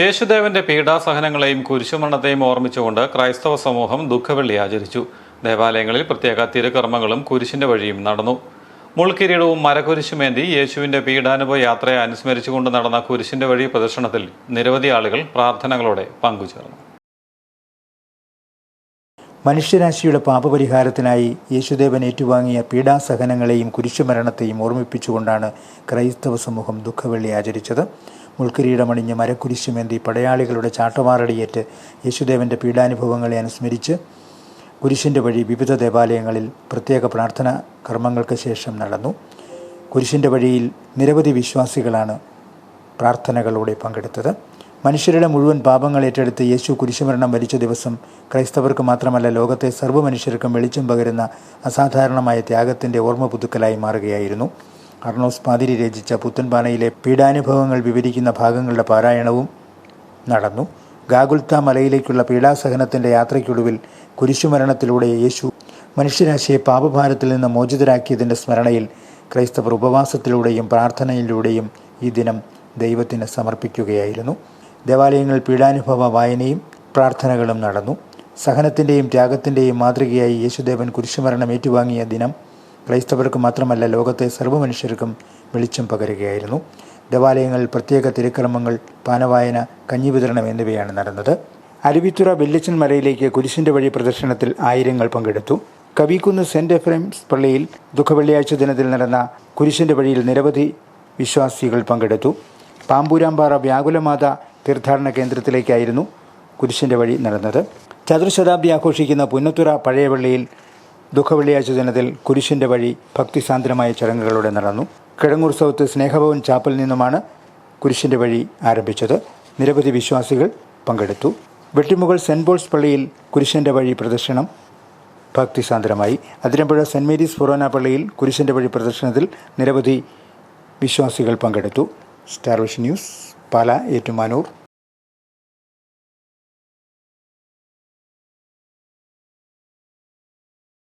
യേശുദേവന്റെ പീഡാസഹനങ്ങളെയും കുരിശുമരണത്തെയും ഓർമ്മിച്ചുകൊണ്ട് ക്രൈസ്തവ സമൂഹം ദുഃഖവെള്ളി ആചരിച്ചു. ദേവാലയങ്ങളിൽ പ്രത്യേക തിരുകർമ്മങ്ങളും കുരിശിന്റെ വഴിയും നടന്നു. മുൾക്കിരീടവും മരകുരിശുമേന്തി യേശുവിന്റെ പീഡാനുഭവ യാത്രയെ അനുസ്മരിച്ചുകൊണ്ട് നടന്ന കുരിശിന്റെ വഴി പ്രദർശനത്തിൽ നിരവധി ആളുകൾ പ്രാർത്ഥനകളോടെ പങ്കുചേർന്നു. മനുഷ്യരാശിയുടെ പാപപരിഹാരത്തിനായി യേശുദേവൻ ഏറ്റുവാങ്ങിയ പീഡാസഹനങ്ങളെയും കുരിശുമരണത്തെയും ഓർമ്മിപ്പിച്ചുകൊണ്ടാണ് ക്രൈസ്തവ സമൂഹം ദുഃഖവെള്ളി ആചരിച്ചത്. മുൾക്കിരീടമണിഞ്ഞ് മരക്കുരിശുമേന്തി പടയാളികളുടെ ചാട്ടുമാറടിയേറ്റ് യേശുദേവന്റെ പീഡാനുഭവങ്ങളെ അനുസ്മരിച്ച് കുരിശിന്റെ വഴി വിവിധ ദേവാലയങ്ങളിൽ പ്രത്യേക പ്രാർത്ഥന കർമ്മങ്ങൾക്ക് ശേഷം നടന്നു. കുരിശിന്റെ വഴിയിൽ നിരവധി വിശ്വാസികളാണ് പ്രാർത്ഥനകളോടെ പങ്കെടുത്തത്. മനുഷ്യരുടെ മുഴുവൻ പാപങ്ങൾ ഏറ്റെടുത്ത് യേശു കുരിശുമരണം വരിച്ച ദിവസം ക്രൈസ്തവർക്ക് മാത്രമല്ല ലോകത്തെ സർവ മനുഷ്യർക്കും വെളിച്ചം പകരുന്ന അസാധാരണമായ ത്യാഗത്തിന്റെ ഓർമ്മ പുതുക്കലായി മാറുകയായിരുന്നു. അർണോസ് പാതിരി രചിച്ച പുത്തൻപാനയിലെ പീഡാനുഭവങ്ങൾ വിവരിക്കുന്ന ഭാഗങ്ങളുടെ പാരായണവും നടന്നു. ഗാഗുൽത്ത മലയിലേക്കുള്ള പീഡാസഹനത്തിന്റെ യാത്രയ്ക്കൊടുവിൽ കുരിശുമരണത്തിലൂടെ യേശു മനുഷ്യരാശിയെ പാപഭാരത്തിൽ നിന്ന് മോചിതരാക്കിയതിന്റെ സ്മരണയിൽ ക്രൈസ്തവർ ഉപവാസത്തിലൂടെയും പ്രാർത്ഥനയിലൂടെയും ഈ ദിനം ദൈവത്തിന് സമർപ്പിക്കുകയായിരുന്നു. ദേവാലയങ്ങളിൽ പീഡാനുഭവ വായനയും പ്രാർത്ഥനകളും നടന്നു. സഹനത്തിന്റെയും ത്യാഗത്തിന്റെയും മാതൃകയായി യേശുദേവൻ കുരിശുമരണം ഏറ്റുവാങ്ങിയ ദിനം ക്രൈസ്തവർക്ക് മാത്രമല്ല ലോകത്തെ സർവ മനുഷ്യർക്കും വെളിച്ചം പകരുകയായിരുന്നു. ദേവാലയങ്ങളിൽ പ്രത്യേക തിരുക്രമങ്ങൾ പാനവായന കഞ്ഞി വിതരണം എന്നിവയാണ് നടന്നത്. അരുവിത്തുറ വെല്ലിച്ചൻ മലയിലേക്ക് കുരിശിന്റെ വഴി പ്രദർശനത്തിൽ ആയിരങ്ങൾ പങ്കെടുത്തു. കവിക്കുന്ന് സെന്റ് എഫ്രൈംസ് പള്ളിയിൽ ദുഃഖവെള്ളിയാഴ്ച ദിനത്തിൽ നടന്ന കുരിശിന്റെ വഴിയിൽ നിരവധി വിശ്വാസികൾ പങ്കെടുത്തു. പാമ്പൂരാമ്പാറ വ്യാകുലമാത തീർത്ഥാടന കേന്ദ്രത്തിലേക്കായിരുന്നു കുരിശിന്റെ വഴി നടന്നത്. ചതുർശതാബ്ദി ആഘോഷിക്കുന്ന പുന്നത്തുറ പഴയപള്ളിയിൽ ദുഃഖവെള്ളിയാഴ്ച ദിനത്തിൽ കുരിശിന്റെ വഴി ഭക്തിസാന്ദ്രമായ ചടങ്ങുകളോടെ നടന്നു. കിഴങ്ങൂർ സൗത്ത് സ്നേഹഭവൻ ചാപ്പൽ നിന്നുമാണ് കുരിശിന്റെ വഴി ആരംഭിച്ചത്. നിരവധി വിശ്വാസികൾ പങ്കെടുത്തു. വെട്ടിമുകൾ സെന്റ് പോൾസ് പള്ളിയിൽ കുരിശിന്റെ വഴി പ്രദർശനം ഭക്തിസാന്ദ്രമായി. അതിരമ്പുഴ സെന്റ് മേരീസ് ഫൊറോന പള്ളിയിൽ കുരിശിന്റെ വഴി പ്രദർശനത്തിൽ നിരവധി വിശ്വാസികൾ പങ്കെടുത്തു. സ്റ്റാർവിഷ് ന്യൂസ് പാല ഏറ്റുമാനൂർ.